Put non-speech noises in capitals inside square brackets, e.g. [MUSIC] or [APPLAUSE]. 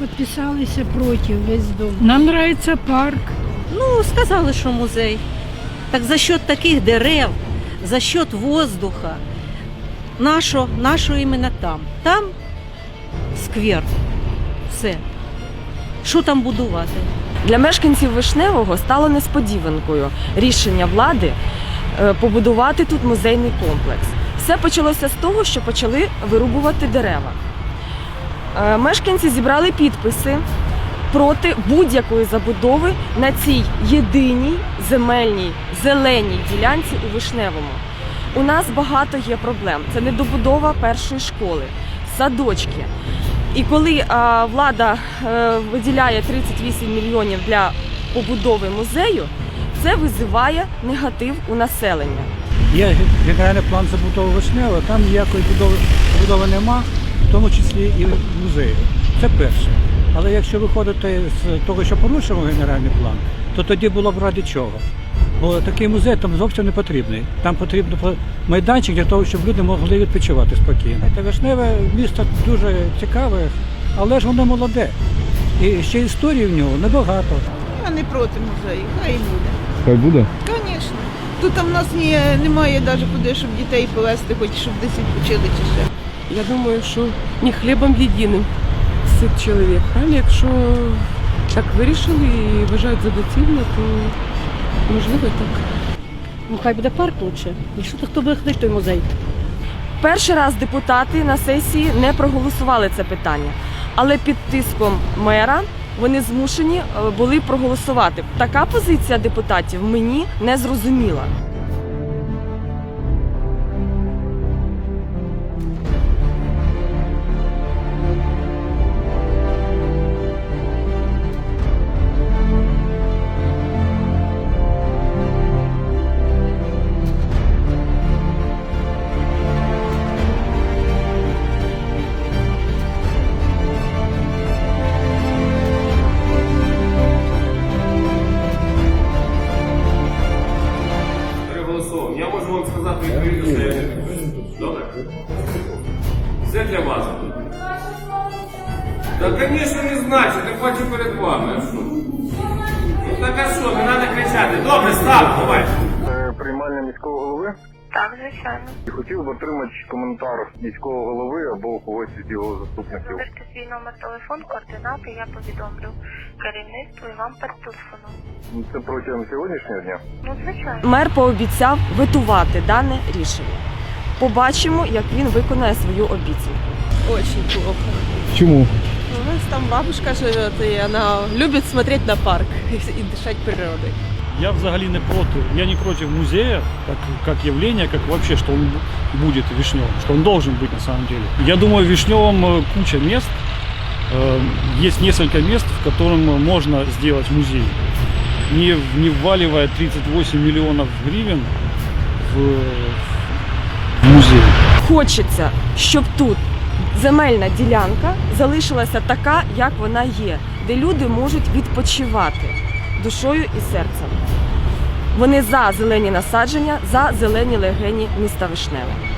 расписалися проти весь дом. Нам нравится парк. Ну, сказали, що музей. Так за счет таких дерев, за счет воздуха, нашо, нашо іменно там. Там сквер. Все. Що там будувати? Для мешканців Вишневого стало несподіванкою рішення влади е, побудувати тут музейний комплекс. Все почалося з того, що почали вирубувати дерева. Е, Мешканці зібрали підписи проти будь-якої забудови на цій єдиній земельній зеленій ділянці у Вишневому. У нас багато є проблем. Це недобудова першої школи, садочки. І коли а, влада е, виділяє 38 мільйонів для побудови музею, це визиває негатив у населення. Є генеральний план забудови Вишнева, там ніякої будови, будови нема, в тому числі і музею. Це перше. Але якщо виходити з того, що порушив генеральний план, то тоді було б ради чого. Бо такий музей там зовсім не потрібний. Там потрібен майданчик для того, щоб люди могли відпочивати спокійно. Та Вишневе місто дуже цікаве, але ж воно молоде. І ще історії в нього небагато. Я не проти музею, хай і буде. Хай буде. Звісно. Тут в нас ні, немає навіть куди, щоб дітей повезти, хоч щоб десь відпочили чи ще. Я думаю, що не хлібом єдиним сит чоловік. Правильно, якщо так вирішили і вважають за доцільне, то можливо і так. Ну хай буде парк лучше. Якщо то хто буде ходити той музей? Перший раз депутати на сесії не проголосували це питання, але під тиском мера вони змушені е, були проголосувати. Така позиція депутатів мені не зрозуміла. Відповідно, що Добре. Все для вас. Та, звісно, не значить, я хочу перед вами. Ну так а що, не треба кричати. Добре, став, давай. Це приймальня міського голови. Так, звичайно. І хотів би отримати коментар міського голови або когось із його заступників. Залиште свій номер телефону, координати, я повідомлю керівництву і вам перетелефоную. Це протягом сьогоднішнього дня. Ну, звичайно. Мер пообіцяв ветувати дане рішення. Побачимо, як він виконає свою обіцянку. Очень плохо. Чому? У нас там бабушка живет, и она любит смотреть на парк [LAUGHS] и дышать природой. Я взагалі не проти. Я не против музея, как, как явления, как вообще, что он будет в Вишневом, что он должен быть на самом деле. Я думаю, в Вишневом э, куча мест, э, есть несколько мест, в котором можно сделать музей, не, в- не вваливая 38 миллионов гривен в, в музей. Хочеться, щоб тут земельна ділянка залишилася така, як вона є, де люди можуть відпочивати душою і серцем. Вони за зелені насадження, за зелені легені міста Вишневе.